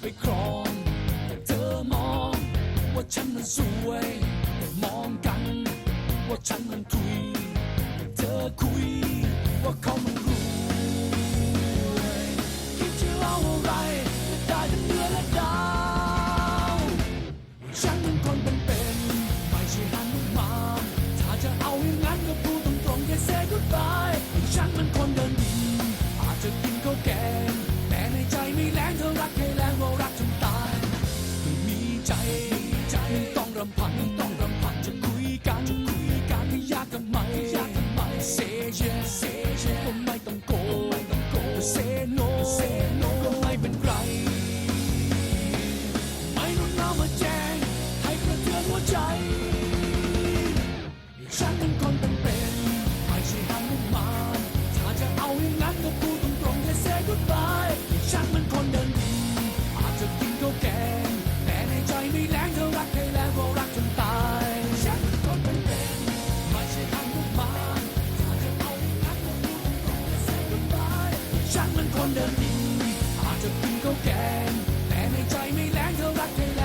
ไปครองแต่เธอมองว่าฉันมันสวยแต่มองกัน ว่าฉันมันทุย คนเดินดินอาจจะเป็นข้าแกงแต่ในใจไม่แรงเธอรักใครแล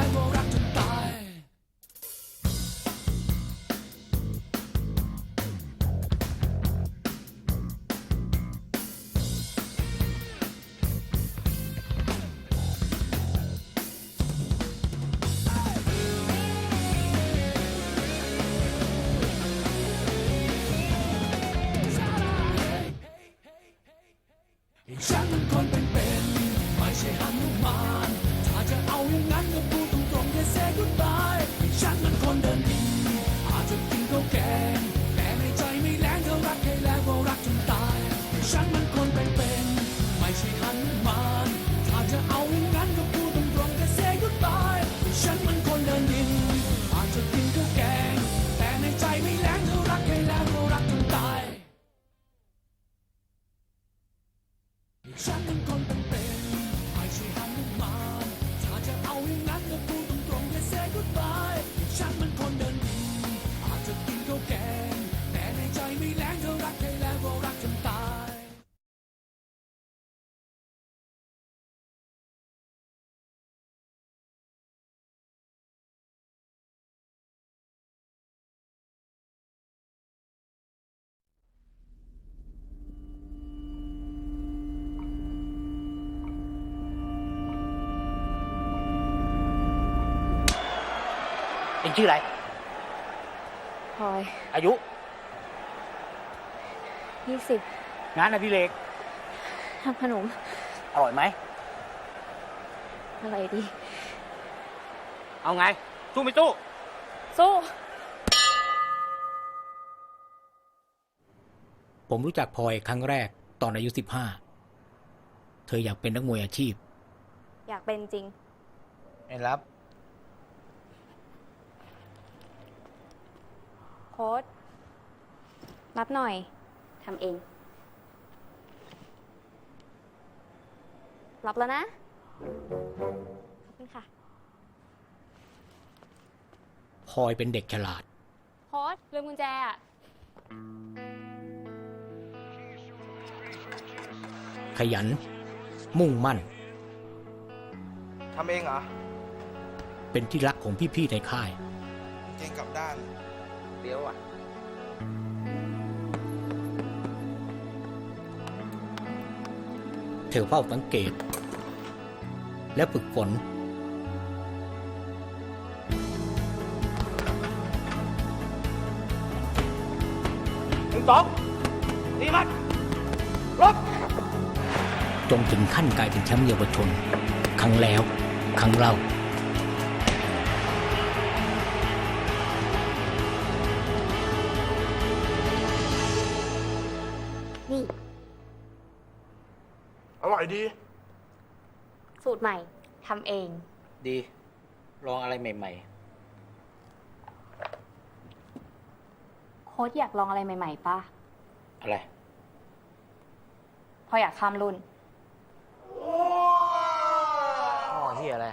ฉันมันคนเป็นเป็นๆไม่ใช่หันุมานถ้าจะเอาอย่างนั้นก็พูดตรงๆแค่ say goodbye ฉันมันคนเดินดีอาจจะกินข้าวแกงแต่ในใจไม่แรงเธอรักใครแล้วก็รักจนตาย ฉันมันคนเป็นเป็นๆไม่ใช่หันุมานถ้าจะเอาอย่าง เองชื่ออะไรพลอยอายุยี่สิบงานอดิเรกทำขนม อร่อยไหมอะไรดี เอาไง สู้ไม่สู้ สู้ผมรู้จักพลอยครั้งแรกตอนอายุ 15 เธออยากเป็นนักมวยอาชีพ อยากเป็นจริงไม่รับ ค้ด รับหน่อย ทำเอง รับแล้วนะ ขอบคุณค่ะ พลอยเป็นเด็กฉลาด โค้ดลืมกุญแจอะขยัน มุ่งมั่น ทำเองเหรอเป็นที่รักของพี่ๆในค่าย เก่งกลับด้าน เดี๋ยวอะเธอเฝ้าสังเกต และฝึกฝน หนึ่งสองนี่มันรบจนถึงขั้นกลายเป็นแชมป์เยาวชน ครั้งแล้ว ครั้งเล่า นี่ อร่อยดี สูตรใหม่ทำเอง ดี ลองอะไรใหม่ โค้ดอยากลองอะไรใหม่ ๆป่ะ ๆ อะไร พออยากข้ามรุ่นอ๋อเฮียอะไร